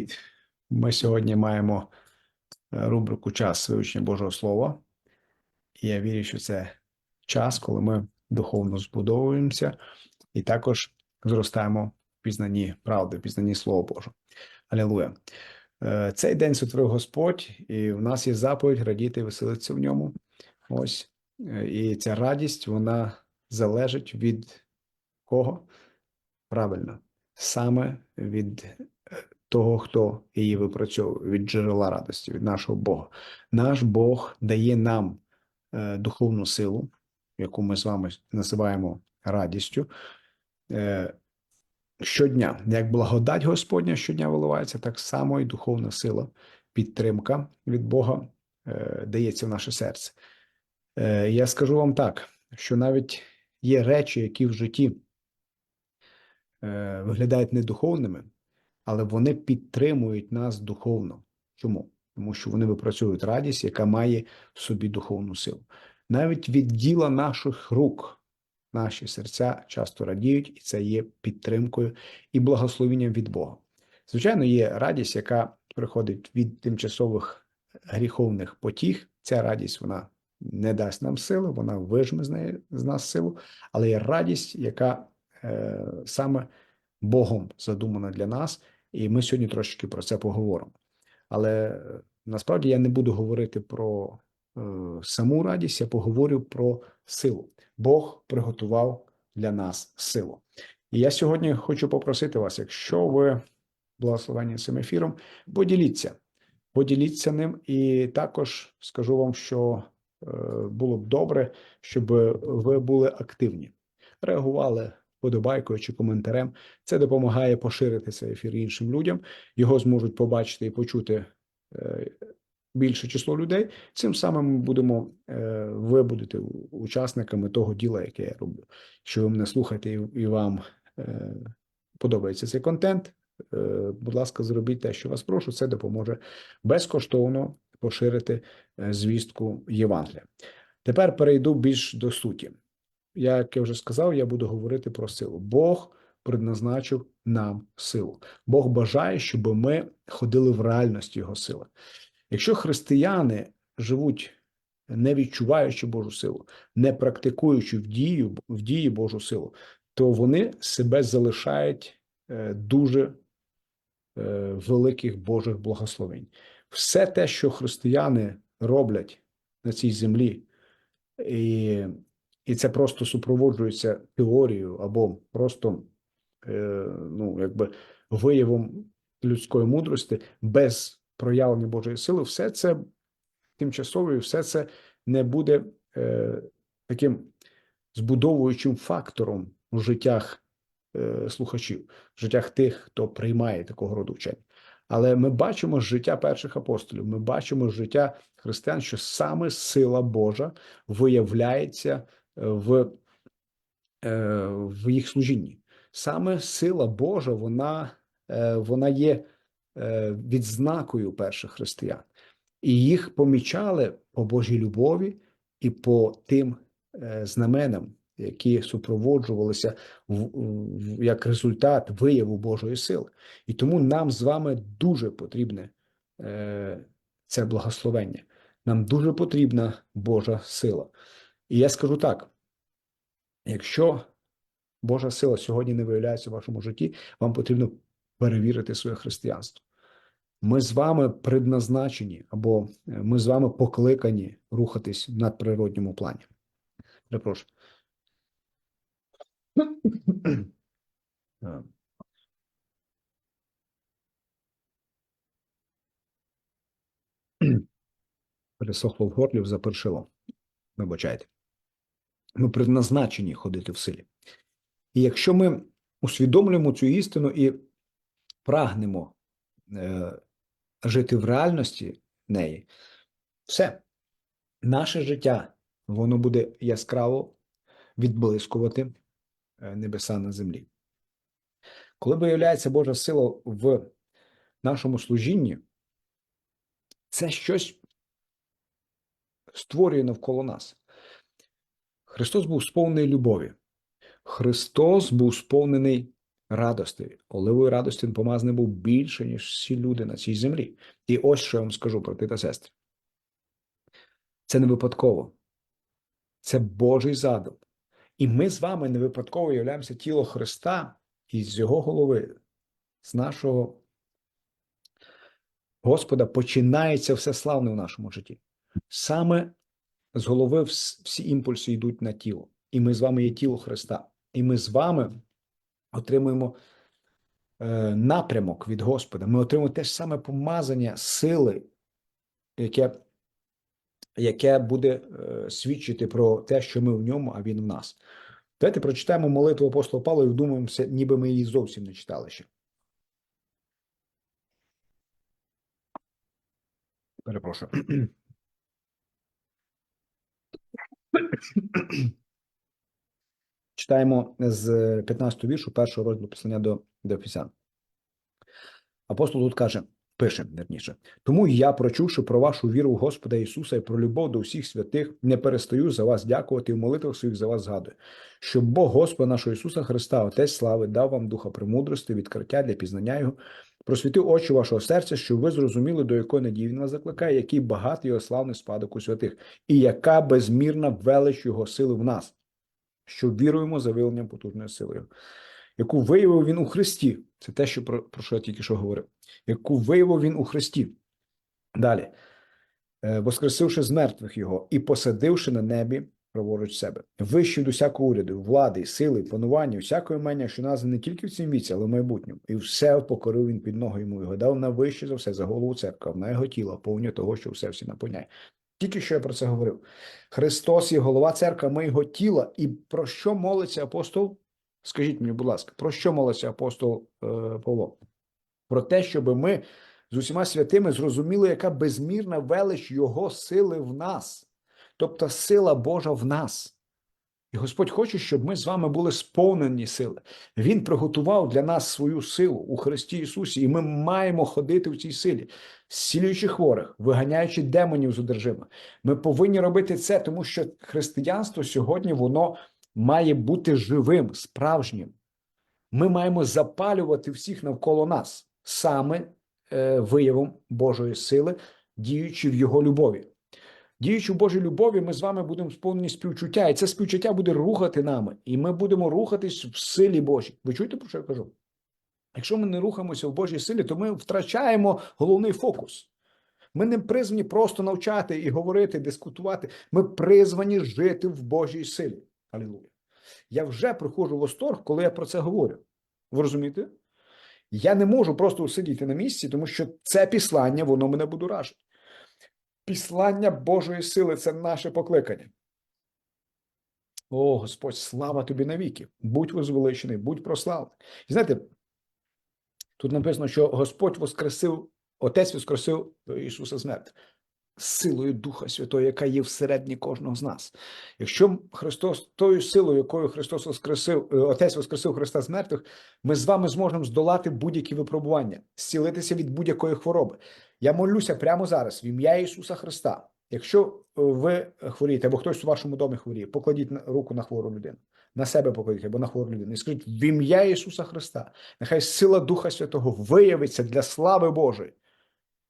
Привіт! Ми сьогодні маємо е, рубрику Час вивчення Божого Слова. І я вірю, що це час, коли ми духовно збудовуємося і також зростаємо в пізнанні правди, в пізнанні Слова Божого. Алілуя! Е, Цей день сотворив Господь, і в нас є заповідь радіти і веселитися в ньому. Ось. Е, І ця радість, вона залежить від кого? Правильно, саме від того, хто її випрацьовує, від джерела радості, від нашого Бога. Наш Бог дає нам е, духовну силу, яку ми з вами називаємо радістю. Е, щодня, як благодать Господня щодня виливається, так само і духовна сила, підтримка від Бога е, дається в наше серце. Е, я скажу вам так, що навіть є речі, які в житті е, виглядають недуховними, але вони підтримують нас духовно. Чому? Тому що вони випрацьовують радість, яка має в собі духовну силу. Навіть від діла наших рук наші серця часто радіють, і це є підтримкою і благословенням від Бога. Звичайно, є радість, яка приходить від тимчасових гріховних потіг. Ця радість вона не дасть нам сили, вона вижме з неї з нас силу, але є радість, яка е, саме Богом задумана для нас, і ми сьогодні трошечки про це поговоримо. Але е, насправді я не буду говорити про е, саму радість, я поговорю про силу. Бог приготував для нас силу. І я сьогодні хочу попросити вас, якщо ви благословені цим ефіром, поділіться, поділіться ним, і також скажу вам, що е, було б добре, щоб ви були активні, реагували подобайкою чи коментарем. Це допомагає поширити цей ефір іншим людям. Його зможуть побачити і почути е, більше число людей. Цим самим ми будемо е, ви учасниками того діла, яке я роблю. Що ви мене слухаєте і, вам е, подобається цей контент. Будь ласка, зробіть те, що вас прошу. Це допоможе безкоштовно поширити звістку Євангелія. Тепер перейду більш до суті. Як я вже сказав, я буду говорити про силу. Бог предназначив нам силу. Бог бажає, щоб ми ходили в реальності Його сили. Якщо християни живуть не відчуваючи Божу силу, не практикуючи в дію, в дії Божу силу, то вони себе залишають е, дуже е, великих Божих благословень. Все те, що християни роблять на цій землі, і і це просто супроводжується теорією або просто е, ну, якби виявом людської мудрості без проявлення Божої сили, все це тимчасове, все це не буде е, таким збудовуючим фактором у життях е, слухачів, в життях тих, хто приймає такого роду вчення. Але ми бачимо життя перших апостолів, ми бачимо життя християн, що саме сила Божа виявляється в, е, в їх служінні. Саме сила Божа, вона, е, вона є е, відзнакою перших християн, і їх помічали по Божій любові і по тим знаменам, які супроводжувалися в, як результат вияву Божої сили. І тому нам з вами дуже потрібне це благословення. Нам дуже потрібна Божа сила. І я скажу так: якщо Божа сила сьогодні не виявляється в вашому житті, вам потрібно перевірити своє християнство. Ми з вами предназначені, або ми з вами покликані рухатись в надприродньому плані. Перепрошую. Пересохло в горлі, запершило. Вибачайте. Ми предназначені ходити в силі. І якщо ми усвідомлюємо цю істину і прагнемо е, жити в реальності неї, все, наше життя, воно буде яскраво відблискувати е, небеса на землі. Коли виявляється Божа сила в нашому служінні, це щось створює навколо нас. Христос був сповнений любові. Христос був сповнений радості, оливою радості він помазаний був більше, ніж всі люди на цій землі. І ось що я вам скажу, брати та сестри. Це не випадково, це Божий задум. І ми з вами не випадково являємося тіло Христа і з його голови, з нашого Господа починається все славне в нашому житті. Саме з голови всі імпульси йдуть на тіло. І ми з вами є тіло Христа. І ми з вами отримуємо е, напрямок від Господа. Ми отримуємо те ж саме помазання сили, яке, яке буде е, свідчити про те, що ми в ньому, а він в нас. Давайте прочитаємо молитву апостола Павла і вдумаємося, ніби ми її зовсім не читали ще. Перепрошую. Читаємо з 15 віршу першого розділу послання до, Ефесян. Апостол тут каже, пише верніше. Тому я, прочувши про вашу віру в Господа Ісуса і про любов до всіх святих, не перестаю за вас дякувати і в молитвах своїх за вас згадую, щоб Бог Господа нашого Ісуса Христа, Отець слави, дав вам духа премудрості, відкриття для пізнання Його, просвітив очі вашого серця, щоб ви зрозуміли, до якої надії він вас закликає, який багатий його славний спадок у святих, і яка безмірна велич його сили в нас, що віруємо за виявленням потужною силою, яку виявив він у Христі. Це те, що про, про що я тільки що говорив, яку виявив він у Христі. Далі, «Е, воскресивши з мертвих його і посадивши на небі праворуч себе, вище до всякого уряду, влади, сили, панування, всякого імення, що назване не тільки в цім віці, але в майбутньому. І все покорив він під ноги йому, його дав на вище за все, за голову церква, на його тіло, повню того, що все всі наповняє. Тільки що я про це говорив. Христос є голова церкви, ми його тіла. І про що молиться апостол? Скажіть мені, будь ласка, про що молиться апостол е, Павло? Про те, щоб ми з усіма святими зрозуміли, яка безмірна велич Його сили в нас, тобто сила Божа в нас. І Господь хоче, щоб ми з вами були сповнені сили. Він приготував для нас свою силу у Христі Ісусі, і ми маємо ходити в цій силі, зцілюючи хворих, виганяючи демонів з одержима. Ми повинні робити це, тому що християнство сьогодні воно має бути живим, справжнім. Ми маємо запалювати всіх навколо нас саме е, виявом Божої сили, діючи в Його любові. Діючи Божій любові, ми з вами будемо сповнені співчуття, і це співчуття буде рухати нами, і ми будемо рухатись в силі Божій. Ви чуєте, про що я кажу? Якщо ми не рухаємося в Божій силі, то ми втрачаємо головний фокус. Ми не призвані просто навчати і говорити, дискутувати. Ми призвані жити в Божій силі. Алілуя. Я вже приходжу в восторг, коли я про це говорю. Ви розумієте? Я не можу просто сидіти на місці, тому що це післання, воно мене будоражить. Післання Божої сили це наше покликання. О, Господь, слава тобі навіки. Будь возвеличений, будь прославлений. І знаєте, тут написано, що Господь воскресив, Отець воскресив Ісуса з мертвих силою Духа Святого, яка є всередині кожного з нас. Якщо Христос тою силою, якою Христос воскресив, е, Отець воскресив Христа з мертвих, ми з вами зможемо здолати будь-які випробування, зцілитися від будь-якої хвороби. Я молюся прямо зараз в ім'я Ісуса Христа. Якщо е, ви хворієте, або хтось у вашому домі хворіє, покладіть руку на хвору людину. На себе покладіть або на хвору людину. І скажіть в ім'я Ісуса Христа. Нехай сила Духа Святого виявиться для слави Божої.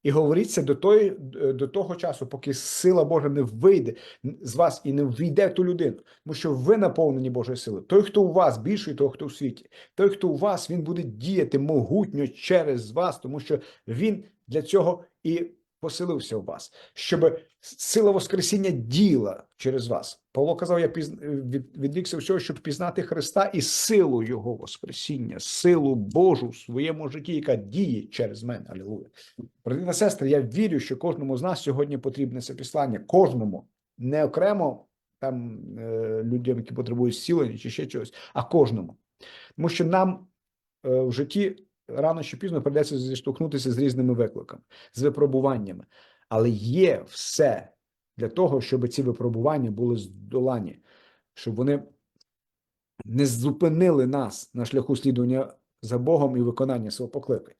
І говоріть це до, тої, до того часу, поки сила Божа не вийде з вас і не ввійде в ту людину, тому що ви наповнені Божою силою. Той, хто у вас, більший того, хто у світі. Той, хто у вас, він буде діяти могутньо через вас, тому що він для цього і поселився в вас, щоб сила Воскресіння діла через вас. Павло казав: я пізн... від... відрікся всього, щоб пізнати Христа і силу Його Воскресіння, силу Божу в своєму житті, яка діє через мене. Алілуя. Брати сестри, я вірю, що кожному з нас сьогодні потрібне це післання. Кожному, не окремо там е, людям, які потребують зцілення чи ще чогось, а кожному. Тому що нам е, в житті рано чи пізно прийдеться зіштовхнутися з різними викликами, з випробуваннями. Але є все для того, щоб ці випробування були здолані, щоб вони не зупинили нас на шляху слідування за Богом і виконання свого покликання.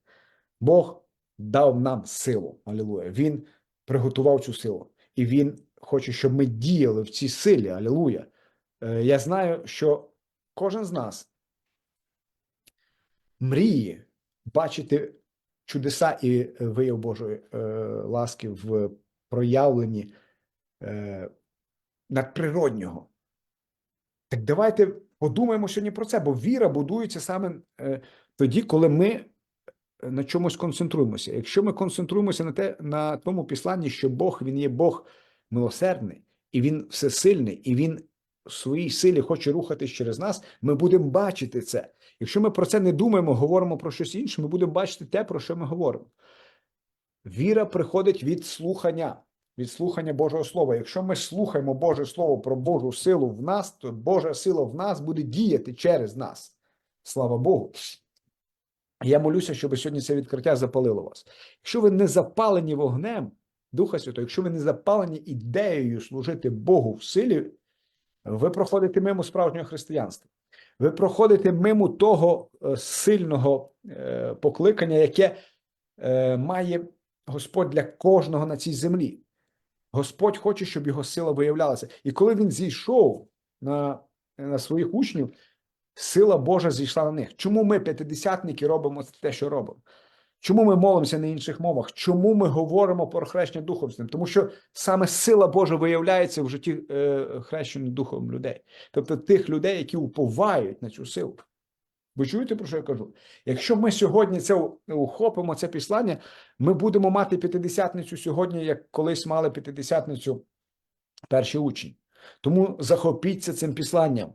Бог дав нам силу. Алілуя. Він приготував цю силу, і він хоче, щоб ми діяли в цій силі. Алілуя. Е, Я знаю, що кожен з нас мріє бачити чудеса і е, вияв Божої е, ласки в проявленні е, надприроднього. Так давайте подумаємо сьогодні про це, бо віра будується саме тоді, коли ми на чомусь концентруємося. Якщо ми концентруємося на те, на тому післанні, що Бог він є Бог милосердний, і він всесильний, і він своїй силі хоче рухатись через нас, ми будемо бачити це. Якщо ми про це не думаємо, говоримо про щось інше, ми будемо бачити те, про що ми говоримо. Віра приходить від слухання, від слухання Божого Слова. Якщо ми слухаємо Боже Слово про Божу силу в нас, то Божа сила в нас буде діяти через нас. Слава Богу. Я молюся, щоб сьогодні це відкриття запалило вас. Якщо ви не запалені вогнем Духа Святого, якщо ви не запалені ідеєю служити Богу в силі, ви проходите мимо справжнього християнства. Ви проходите мимо того е, сильного е, покликання, яке е, має Господь для кожного на цій землі. Господь хоче, щоб його сила виявлялася. І коли він зійшов на, на своїх учнів, сила Божа зійшла на них. Чому ми, п'ятидесятники, робимо те, що робимо? Чому ми молимося на інших мовах? Чому ми говоримо про хрещення Духом Святим? Тому що саме сила Божа виявляється в житті е, хрещених Духом людей, тобто тих людей, які уповають на цю силу. Ви чуєте, про що я кажу? Якщо ми сьогодні це ухопимо, це післання, ми будемо мати п'ятидесятницю сьогодні, як колись мали п'ятидесятницю перші учні. Тому захопіться цим післанням,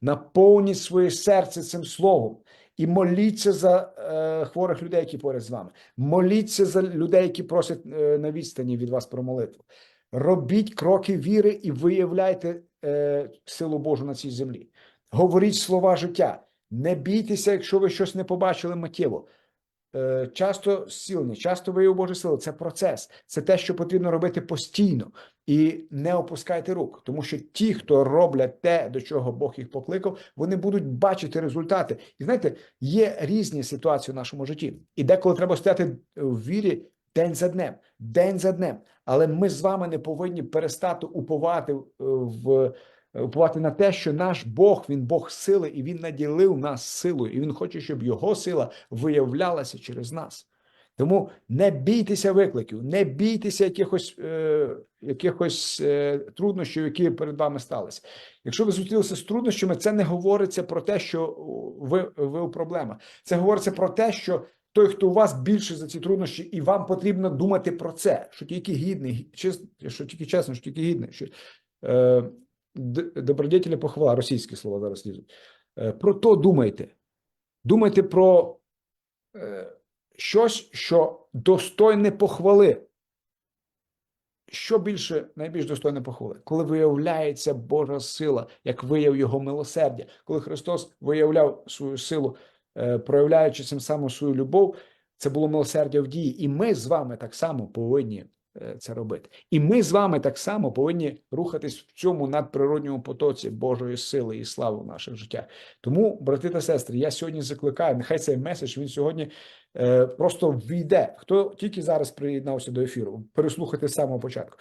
наповніть своє серце цим словом і моліться за е, хворих людей, які поряд з вами. Моліться за людей, які просять е, на відстані від вас про молитву. Робіть кроки віри і виявляйте е, силу Божу на цій землі. Говоріть слова життя. Не бійтеся, якщо ви щось не побачили миттєво. Е, Часто зцілення, часто вияв Божої сили. Це процес, це те, що потрібно робити постійно. І не опускайте рук, тому що ті, хто роблять те, до чого Бог їх покликав, вони будуть бачити результати. І знаєте, є різні ситуації в нашому житті. І деколи треба стояти в вірі день за днем, день за днем. Але ми з вами не повинні перестати уповати е, в уповати на те, що наш Бог він Бог сили, і він наділив нас силою, і він хоче, щоб його сила виявлялася через нас. Тому не бійтеся викликів, не бійтеся якихось е, якихось е, труднощів, які перед вами сталися. Якщо ви зустрілися з труднощами, це не говориться про те, що ви, ви у проблемах. Це говориться про те, що той, хто у вас більше за ці труднощі, і вам потрібно думати про це, що тільки гідний, що тільки чесно, що тільки гідний. Що, е, добродетеля похвала, російські слова зараз лізуть. Е, про то думайте. Думайте про е, щось, що достойне похвали. Що більше, найбільш достойне похвали? Коли виявляється Божа сила, як вияв його милосердя, коли Христос виявляв свою силу, е, проявляючи цим самим свою любов, це було милосердя в дії. І ми з вами так само повинні це робити. І ми з вами так само повинні рухатись в цьому надприродньому потоці Божої сили і слави в наших життях. Тому, брати та сестри, я сьогодні закликаю. Нехай цей меседж він сьогодні е, просто війде. Хто тільки зараз приєднався до ефіру, переслухати з самого початку,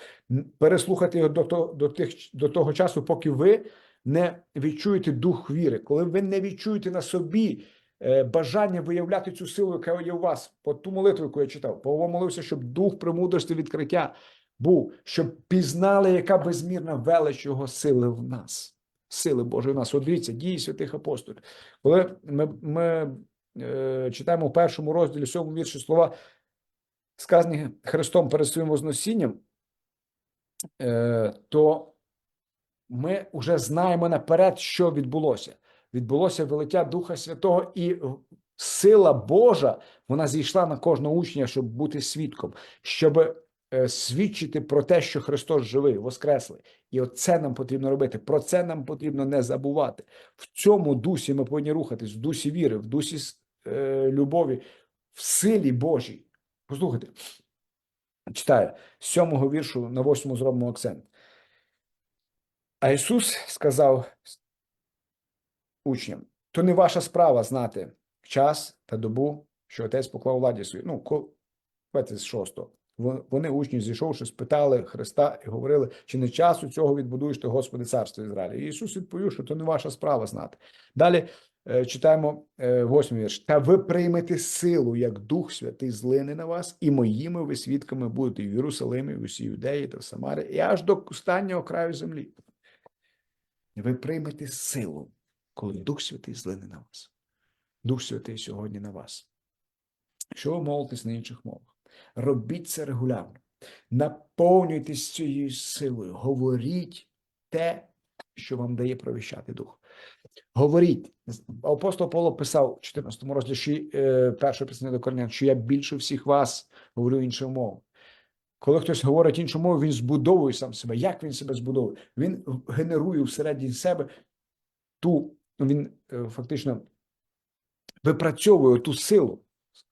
переслухати його до того, до тих до того часу, поки ви не відчуєте дух віри, коли ви не відчуєте на собі. Е, бажання виявляти цю силу, яка є у вас, по ту молитву, яку я читав, Павло молився, щоб дух премудрості відкриття був, щоб пізнали, яка безмірна велич його сили в нас, сили Божої в нас. От дивіться, дії святих апостолів. Коли ми ми е, читаємо в першому розділі сьомому вірші слова, сказані Христом перед своїм возносінням, е, то ми вже знаємо наперед, що відбулося відбулося велиття Духа Святого, і сила Божа вона зійшла на кожного учня, щоб бути свідком, щоб е, свідчити про те, що Христос живий, воскреслий. І оце нам потрібно робити. Про це нам потрібно не забувати. В цьому дусі ми повинні рухатись, в дусі віри, в дусі е, любові, в силі Божій. Послухайте, читаю з сьомого віршу на восьмому зробимо акцент. А Ісус сказав учням. То не ваша справа знати час та добу, що отець поклав владі свою. Ну, з шостого. Вони учні, зійшовши, спитали Христа і говорили, чи не часу цього відбудуєш ти, Господи, царство Ізраїля. І Ісус відповів, що то не ваша справа знати. Далі Е, Читаємо е, восьмий вірш. Та ви приймете силу, як Дух Святий злине на вас, і моїми ви свідками будете в Єрусалимі, в усій Юдеї та в Самарі, і аж до останнього краю землі. Ви приймете силу, коли Дух Святий злине на вас. Дух Святий сьогодні на вас. Що ви молитесь на інших мовах? Робіть це регулярно. Наповнюйтесь цією силою. Говоріть те, що вам дає провіщати Дух. Говоріть. Апостол Павло писав в 14 розділі е, першого писання до Корнян, що я більше всіх вас говорю іншою мовою. Коли хтось говорить іншу мову, він збудовує сам себе. Як він себе збудовує? Він генерує всередині себе ту, він е, фактично випрацьовує ту силу,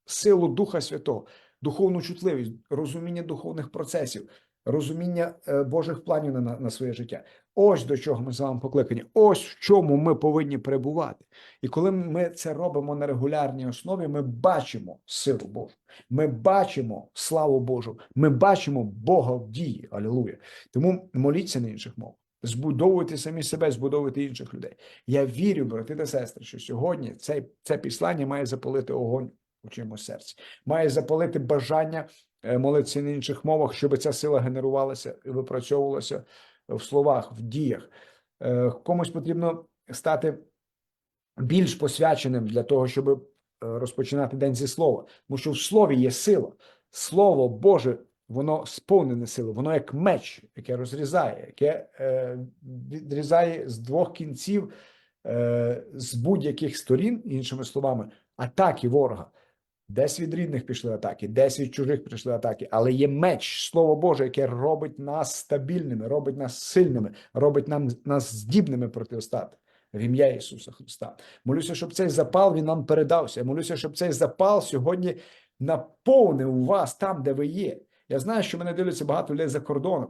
силу Духа Святого, духовну чутливість, розуміння духовних процесів, розуміння е, Божих планів на, на своє життя. Ось до чого ми з вами покликані. Ось в чому ми повинні перебувати. І коли ми це робимо на регулярній основі, ми бачимо силу Божу, ми бачимо славу Божу, ми бачимо Бога в дії. Алілуя. Тому моліться на інших мовах. Збудовуйте самі себе, збудовуйте інших людей. Я вірю, брати та сестри, що сьогодні цей, це післання має запалити огонь у чомусь серці, має запалити бажання е, молитися на інших мовах, щоб ця сила генерувалася і випрацьовувалася в словах, в діях. Е, Комусь потрібно стати більш посвяченим для того, щоб е, розпочинати день зі слова, тому що в слові є сила. Слово Боже, воно сповнене сили, воно як меч, яке розрізає, яке е, відрізає з двох кінців е, з будь-яких сторін, іншими словами, атаки ворога. Десь від рідних пішли атаки, десь від чужих прийшли атаки, але є меч, слово Боже, яке робить нас стабільними, робить нас сильними, робить нам нас здібними протиостати в ім'я Ісуса Христа. Молюся, щоб цей запал він нам передався. Молюся, щоб цей запал сьогодні наповнив вас там, де ви є. Я знаю, що мене дивляться багато людей за кордоном.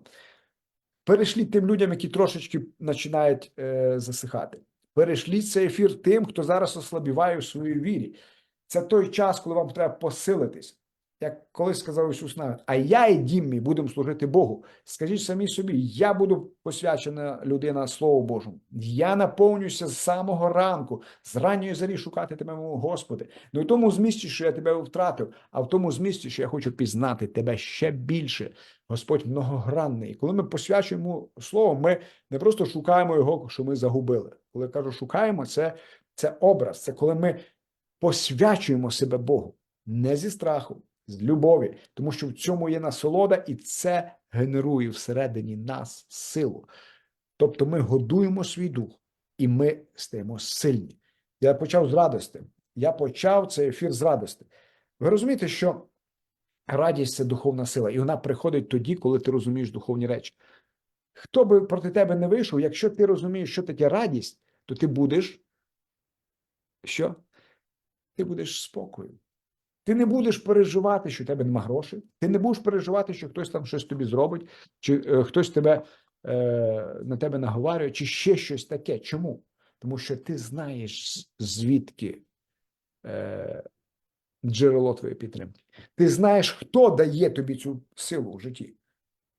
Перешліть тим людям, які трошечки починають е, засихати. Перешліть цей ефір тим, хто зараз ослабіває в своїй вірі. Це той час, коли вам треба посилитись. Як колись сказав Ісус навіть, а я і дім мій будемо служити Богу. Скажіть самі собі, я буду посвячена людина Слову Божому. Я наповнююся з самого ранку, з ранньої зарі шукати тебе, мого Господи. Не в тому змісті, що я тебе втратив, а в тому змісті, що я хочу пізнати тебе ще більше. Господь многогранний. Коли ми посвячуємо Слово, ми не просто шукаємо його, що ми загубили. Коли я кажу, шукаємо, це, це образ, це коли ми посвячуємо себе Богу не зі страху, з любові, тому що в цьому є насолода, і це генерує всередині нас силу. Тобто ми годуємо свій дух, і ми стаємо сильні. Я почав з радості. Я почав цей ефір з радості. Ви розумієте, що радість це духовна сила, і вона приходить тоді, коли ти розумієш духовні речі. Хто би проти тебе не вийшов, якщо ти розумієш, що таке радість, то ти будеш що? Ти будеш спокою. Ти не будеш переживати, що в тебе нема грошей. Ти не будеш переживати, що хтось там щось тобі зробить, чи е, хтось тебе е, на тебе наговарює, чи ще щось таке. Чому? Тому що ти знаєш, звідки е, джерело твоєї підтримки. Ти знаєш, хто дає тобі цю силу в житті.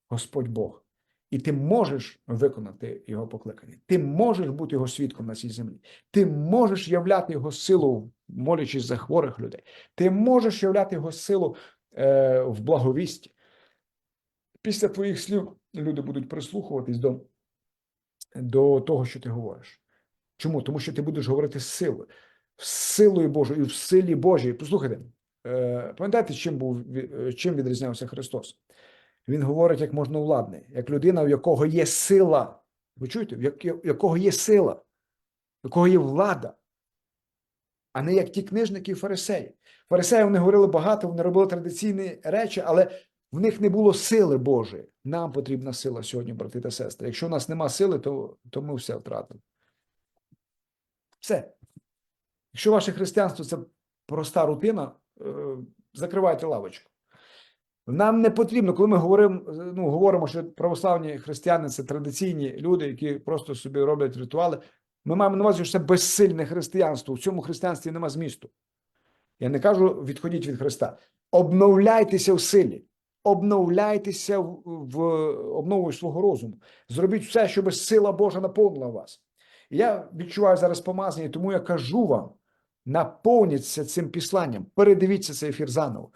Господь Бог. І ти можеш виконати його покликання. Ти можеш бути його свідком на цій землі. Ти можеш являти його силу, молячись за хворих людей. Ти можеш являти його силу е, в благовісті. Після твоїх слів люди будуть прислухуватись до, до того, що ти говориш. Чому? Тому що ти будеш говорити з силою, з силою Божою, і в силі Божій. Послухайте, е, пам'ятаєте, чим був е, чим відрізнявся Христос? Він говорить як можновладний, як людина, в якого є сила. Ви чуєте, в якого є сила, в якого є влада, а не як ті книжники і фарисеї. Фарисеї вони говорили багато, вони робили традиційні речі, але в них не було сили Божої. Нам потрібна сила сьогодні, брати та сестри. Якщо у нас нема сили, то, то ми все втратимо. Все. Якщо ваше християнство це проста рутина, е, закривайте лавочку. Нам не потрібно, коли ми говоримо, ну, говоримо, що православні християни це традиційні люди, які просто собі роблять ритуали. Ми маємо на увазі, що це безсильне християнство. В цьому християнстві нема змісту. Я не кажу, відходіть від Христа. Обновляйтеся в силі, обновляйтеся в, в обновою свого розуму. Зробіть все, щоб сила Божа наповнила вас. Я відчуваю зараз помазання, тому я кажу вам: наповніться цим післанням, передивіться цей ефір заново,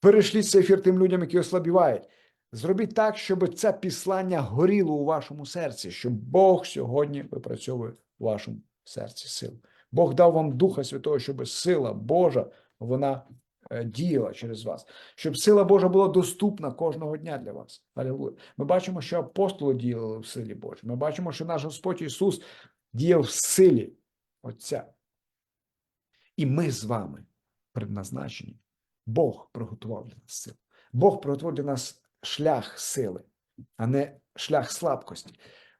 перешліть цей ефір тим людям, які ослабівають. Зробіть так, щоб це післання горіло у вашому серці, щоб Бог сьогодні випрацьовує у вашому серці силу. Бог дав вам Духа Святого, щоб сила Божа вона е, діяла через вас, щоб сила Божа була доступна кожного дня для вас. Алілуя. Ми бачимо, що апостоли діяли в силі Божій. Ми бачимо, що наш Господь Ісус діяв в силі Отця. І ми з вами предназначені. Бог приготував для нас силу. Бог приготував для нас шлях сили, а не шлях слабкості.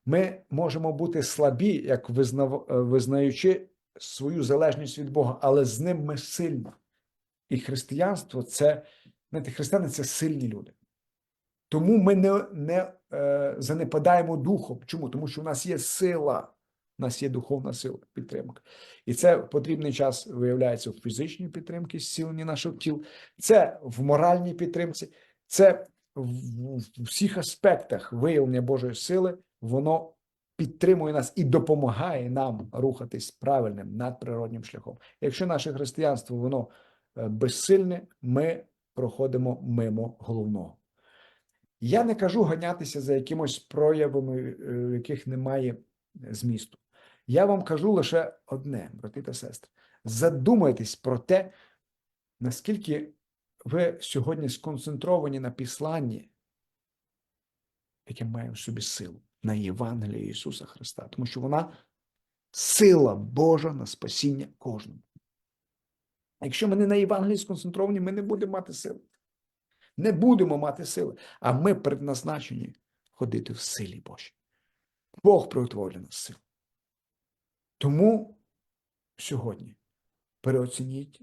Ми можемо бути слабі, як визнав, е, визнаючи свою залежність від Бога, але з ним ми сильні. І християнство це, знаєте, християни це сильні люди. Тому ми не, не е, занепадаємо духом. Чому? Тому що в нас є сила, нас є духовна сила, підтримка. І це потрібний час виявляється в фізичній підтримці, зціленні наших тіл, це в моральній підтримці, це в, всіх аспектах виявлення Божої сили, воно підтримує нас і допомагає нам рухатись правильним надприроднім шляхом. Якщо наше християнство воно е, безсильне, ми проходимо мимо головного. Я не кажу ганятися за якимось проявами, е, яких немає змісту. Я вам кажу лише одне, брати та сестри. Задумайтесь про те, наскільки ви сьогодні сконцентровані на післанні, яке має в собі силу, на Євангелії Ісуса Христа, тому що вона сила Божа на спасіння кожному. Якщо ми не на Євангелії сконцентровані, ми не будемо мати сили. Не будемо мати сили, а ми предназначені ходити в силі Божій. Бог приготував нас силу. Тому сьогодні переоцініть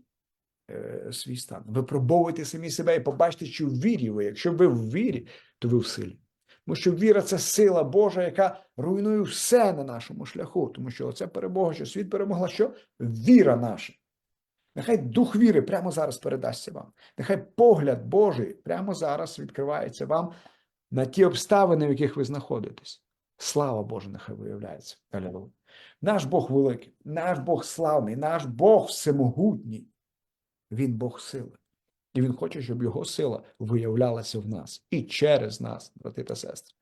е, свій стан. Випробовуйте самі себе і побачите, що в вірі ви. Якщо ви в вірі, то ви в силі. Тому що віра це сила Божа, яка руйнує все на нашому шляху. Тому що це перемога, що світ перемогла, що віра наша. Нехай дух віри прямо зараз передасться вам. Нехай погляд Божий прямо зараз відкривається вам на ті обставини, в яких ви знаходитесь. Слава Божа, нехай виявляється. Алілуя. Наш Бог великий, наш Бог славний, наш Бог всемогутній. Він Бог сили. І Він хоче, щоб його сила виявлялася в нас і через нас, брати та сестри.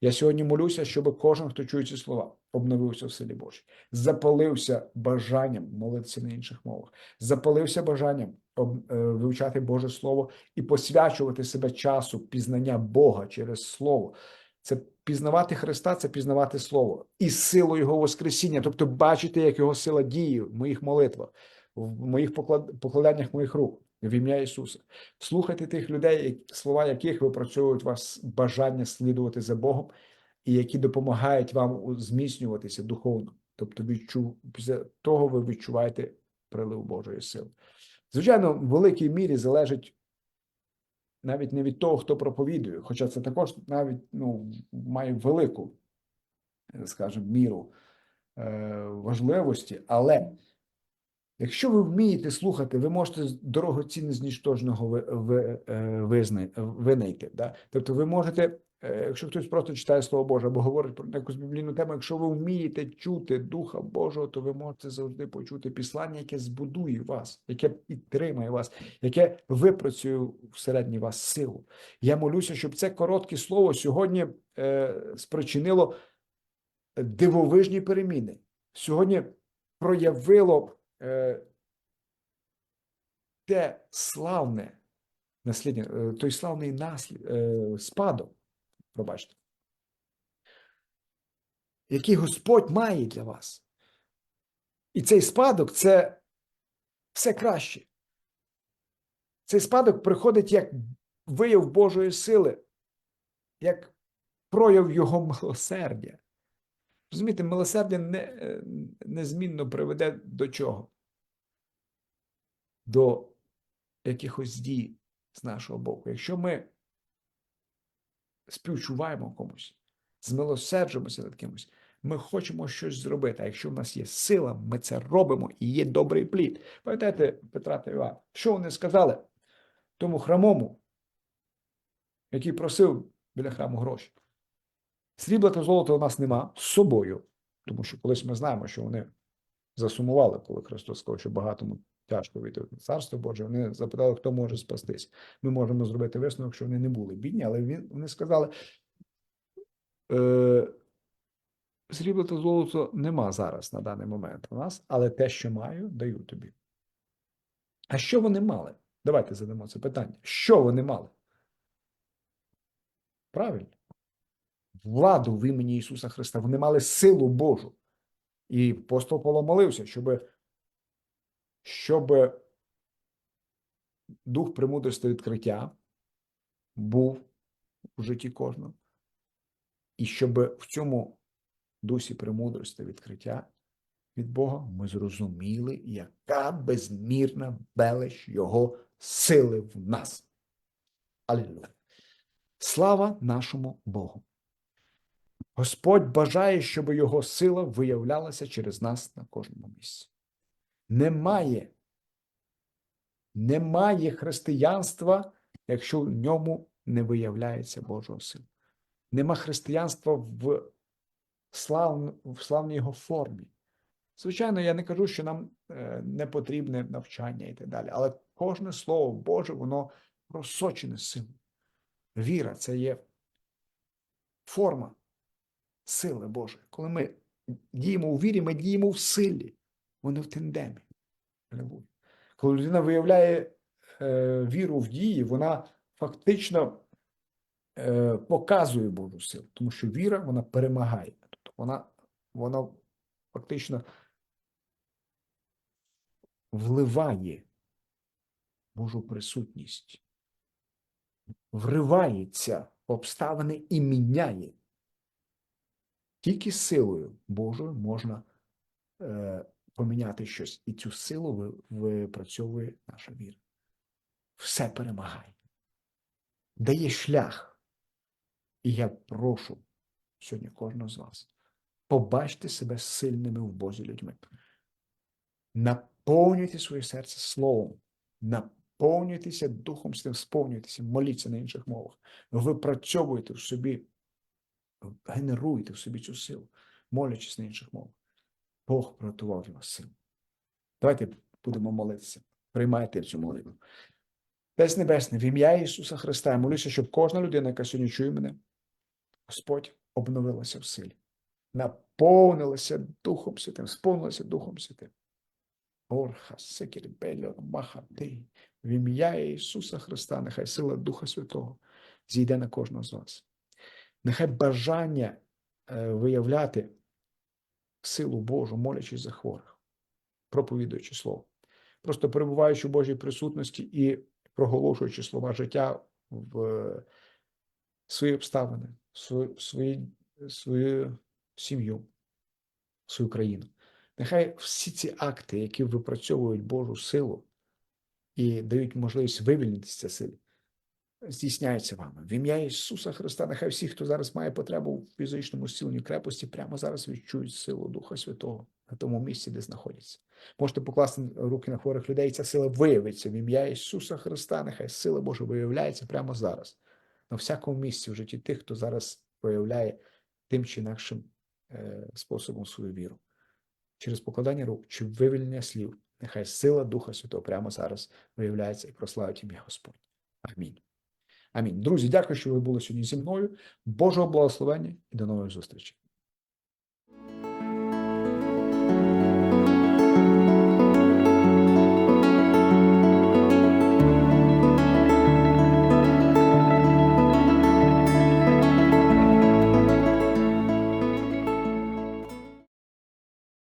Я сьогодні молюся, щоб кожен, хто чує ці слова, обновився в силі Божій, запалився бажанням молитися на інших мовах, запалився бажанням е, вивчати Боже Слово і посвячувати себе часу пізнання Бога через Слово. Це пізнавати Христа, це пізнавати Слово і силу Його Воскресіння, тобто бачити, як Його сила діє в моїх молитвах, в моїх поклад- покладаннях моїх рук в ім'я Ісуса. Слухайте тих людей, слова яких випрацьовують вас бажання слідувати за Богом, і які допомагають вам зміцнюватися духовно. Тобто, відчув, після того ви відчуваєте прилив Божої сили. Звичайно, в великій мірі залежить навіть не від того, хто проповідує, хоча це також навіть ну, має велику, е, скажімо, міру е, важливості, але Якщо ви вмієте слухати, ви можете дорогоцінне з нічтожного е, винайти. Да? Тобто ви можете, якщо хтось просто читає Слово Боже або говорить про якусь біблійну тему, якщо ви вмієте чути Духа Божого, то ви можете завжди почути післання, яке збудує вас, яке підтримає вас, яке випрацює всередині вас силу. Я молюся, щоб це коротке слово сьогодні е, спричинило дивовижні переміни. Сьогодні проявило е, те славне наслідня, е, той славний наслід, е, спадок, пробачте, який Господь має для вас. І цей спадок це все краще. Цей спадок приходить як вияв Божої сили, як прояв Його милосердя. Розумієте, милосердя не, незмінно приведе до чого? До якихось дій з нашого боку. Якщо ми співчуваємо комусь, змилосерджуємося над кимось, ми хочемо щось зробити. А якщо в нас є сила, ми це робимо і є добрий плід. Пам'ятаєте Петра та Івана, що вони сказали тому храмому, який просив біля храму гроші? Срібла та золота у нас нема з собою. Тому що колись ми знаємо, що вони засумували, коли Христос сказав, що багатому тяжко вийти в Царство Боже. Вони запитали, хто може спастись. Ми можемо зробити висновок, що вони не були бідні, але він, вони сказали: е, срібла та золото нема зараз на даний момент у нас, але те, що маю, даю тобі. А що вони мали? Давайте задамо це питання. Що вони мали? Правильно. Владу в імені Ісуса Христа. Вони мали силу Божу. І апостол Павло молився, щоб, щоб дух премудрості відкриття був у житті кожного. І щоб в цьому дусі премудрості відкриття від Бога ми зрозуміли, яка безмірна велич Його сили в нас. Алілуя. Слава нашому Богу. Господь бажає, щоб Його сила виявлялася через нас на кожному місці. Немає, немає християнства, якщо в ньому не виявляється Божого сила. Нема християнства в, слав, в славній його формі. Звичайно, я не кажу, що нам е, не потрібне навчання і так далі, але кожне слово Боже, воно розсочене силою. Віра це є форма сили Божої. Коли ми діємо у вірі, ми діємо в силі, вони в тендемі. Коли людина виявляє е, віру в дії, вона фактично е, показує Божу силу, тому що віра вона перемагає. Тобто вона, вона фактично вливає Божу присутність, вривається в обставини і міняє. Тільки силою Божою можна е, поміняти щось, і цю силу випрацьовує наша віра. Все перемагає, дає шлях. І я прошу сьогодні кожного з вас побачте себе сильними в Бозі людьми. Наповнюйте своє серце словом, наповнюйтеся Духом Святим, сповнюйтеся, моліться на інших мовах, випрацьовуйте в собі, генеруйте в собі цю силу, молячись на інших мовах. Бог приготував для вас силу. Давайте будемо молитися. Приймайте цю молитву. Десь Небесне, в ім'я Ісуса Христа, я молюся, щоб кожна людина, яка сьогодні чує мене, Господь обновилася в силі, наповнилася Духом Святим, сповнилася Духом Святим. Орха, секір, бельор, махати. В ім'я Ісуса Христа, нехай сила Духа Святого зійде на кожного з вас. Нехай бажання е, виявляти силу Божу, молячись за хворих, проповідуючи слово, просто перебуваючи в Божій присутності і проголошуючи слова життя в е, свої обставини, свою, свої, свою сім'ю, свою країну. Нехай всі ці акти, які випрацьовують Божу силу і дають можливість вивільнитися силі, здійсняються вами. В ім'я Ісуса Христа, нехай всі, хто зараз має потребу в фізичному зціленні крепості, прямо зараз відчують силу Духа Святого на тому місці, де знаходяться. Можете покласти руки на хворих людей, і ця сила виявиться в ім'я Ісуса Христа. Нехай сила Божа виявляється прямо зараз, на всякому місці в житті тих, хто зараз проявляє тим чи інакшим е, способом свою віру. Через покладання рук чи вивільнення слів, нехай сила Духа Святого прямо зараз виявляється і прославить ім'я Господь. Амінь. Амінь. Друзі, дякую, що ви були сьогодні зі мною. Божого благословення і до нових зустрічей.